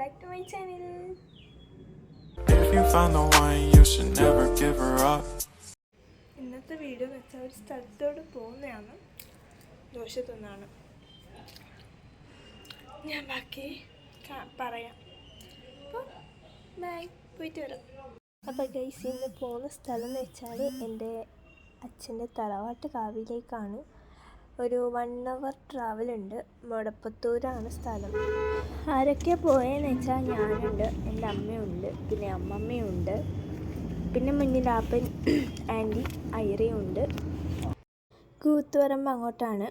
Back to my channel If you find the one, you should never give her up. ഇന്നത്തെ video എന്ന് വെച്ചാൽ ഒരു സ്ഥലത്തോട് പോകുന്നതാണ്. ദോശ തിന്നാണ്. ഞാൻ ബാക്കി പറയാം. അപ്പോൾ ബൈ പോയിട്ട് വരാം. അപ്പോൾ ഗൈസ് ഇന്ന് പോകുന്ന സ്ഥലം എന്ന് വെച്ചാൽ എന്റെ അച്ഛന്റെ തറവാട്ട് കാവിലേക്കാണ്. ഒരു വൺ അവർ ട്രാവൽ ഉണ്ട്. മുടപ്പത്തൂരാണ് സ്ഥലം. ആരൊക്കെ പോയെന്ന് വെച്ചാൽ ഞാനുണ്ട് എന്റെ അമ്മയുണ്ട് പിന്നെ അമ്മമ്മയുണ്ട് പിന്നെ മുന്നിൽ ആപ്പൻ ആന്റി ഐറയുണ്ട്. കൂത്തുപറമ്പ് അങ്ങോട്ടാണ്.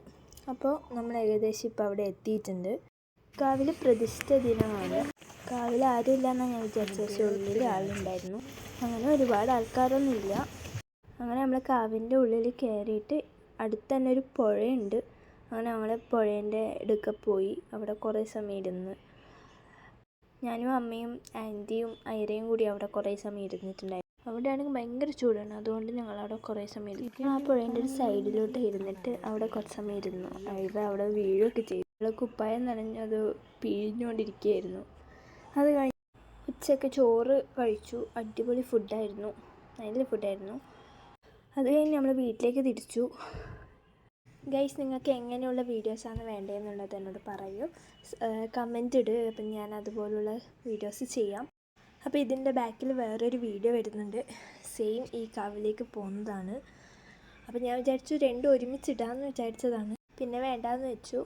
അപ്പോൾ നമ്മൾ ഏകദേശം ഇപ്പോൾ അവിടെ എത്തിയിട്ടുണ്ട്. കാവിൽ പ്രതിഷ്ഠ ദിനമാണ്. കാവിൽ ആരും ഇല്ലെന്നാണ് ഞാൻ വിചാരിച്ചത് പക്ഷേ ഉള്ളിൽ ആളുണ്ടായിരുന്നു. അങ്ങനെ ഒരുപാട് ആൾക്കാരൊന്നുമില്ല അങ്ങനെ നമ്മൾ കാവിന്റെ ഉള്ളിൽ കയറിയിട്ട് അടുത്ത് തന്നെ ഒരു പുഴയുണ്ട്. അങ്ങനെ ഞങ്ങൾ പുഴേന്റെ അടുക്ക പോയി. അവിടെ കുറേ സമയം ഇരുന്ന്. ഞാനും അമ്മയും ആന്റിയും ഐരയും കൂടി അവിടെ കുറേ സമയം ഇരുന്നിട്ടുണ്ടായിരുന്നു. അവിടെയാണെങ്കിൽ ഭയങ്കര ചൂടാണ്. അതുകൊണ്ട് ഞങ്ങൾ അവിടെ കുറേ സമയം ഇരുന്നു. ആ പുഴേന്റെ ഒരു സൈഡിലോട്ട് ഇരുന്നിട്ട് അവിടെ കുറച്ച് സമയം ഇരുന്നു. ഐറ അവിടെ വീഴുകയൊക്കെ ചെയ്തു. അവിടെ കുപ്പായം നനഞ്ഞത് പിഴിഞ്ഞുകൊണ്ടിരിക്കുകയായിരുന്നു. അത് കഴിഞ്ഞ് ഉച്ചയ്ക്ക് ചോറ് കഴിച്ചു. അടിപൊളി ഫുഡായിരുന്നു നല്ല ഫുഡായിരുന്നു അത് കഴിഞ്ഞ് നമ്മൾ വീട്ടിലേക്ക് തിരിച്ചു. ഗൈസ് നിങ്ങൾക്ക് എങ്ങനെയുള്ള വീഡിയോസാണ് വേണ്ടതെന്നുള്ളത് എന്നോട് പറയൂ. കമന്റ് ഇട്. അപ്പം ഞാൻ അതുപോലുള്ള വീഡിയോസ് ചെയ്യാം. അപ്പോൾ ഇതിന്റെ ബാക്കിൽ വേറൊരു വീഡിയോ വരുന്നുണ്ട്. സെയിം ഈ കാവിലേക്ക് പോകുന്നതാണ്. അപ്പോൾ ഞാൻ വിചാരിച്ചു രണ്ടും ഒരുമിച്ചിടാമെന്ന് വിചാരിച്ചതാണ്. പിന്നെ വേണ്ടാന്ന് വെച്ചു.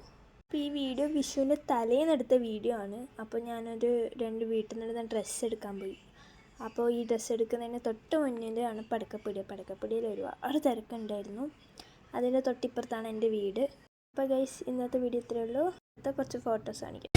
അപ്പോൾ ഈ വീഡിയോ വിഷുവിന്റെ തലേന്നെടുത്ത വീഡിയോ ആണ്. അപ്പോൾ ഞാനൊരു രണ്ട് വീട്ടിൽ നിന്ന് ഡ്രസ്സ് എടുക്കാൻ പോയി. അപ്പോൾ ഈ ഡ്രസ്സ് എടുക്കുന്നതിന് തൊട്ട് മുന്നിലാണ് പടക്കപ്പൊടി. പടക്കപ്പൊടിയിൽ ഒരുപാട് തിരക്കുണ്ടായിരുന്നു. അതിന്റെ തൊട്ടിപ്പുറത്താണ് എന്റെ വീട്. അപ്പോൾ ഗൈസ് ഇന്നത്തെ വീഡിയോ ഇത്രയേ ഉള്ളൂ. ഇന്നത്തെ കുറച്ച് ഫോട്ടോസ് കാണിക്കാം.